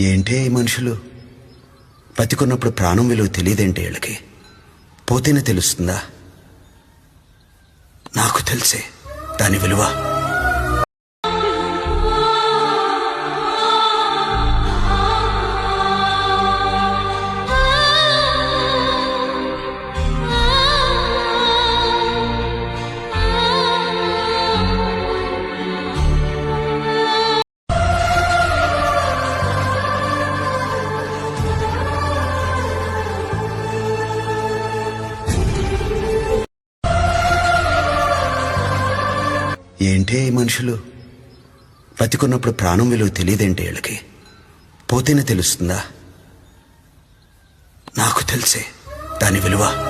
ఏంటే ఈ మనుషులు? బతికున్నప్పుడు ప్రాణం విలువ తెలియదేంటి వీళ్ళకి? పోతేనే తెలుస్తుందా? నాకు తెలిసే దాని విలువ. ఏంటే ఈ మనుషులు? బతికున్నప్పుడు ప్రాణం విలువ తెలియదేంటి వీళ్ళకి? పోతేనే తెలుస్తుందా? నాకు తెలిసే దాని విలువ.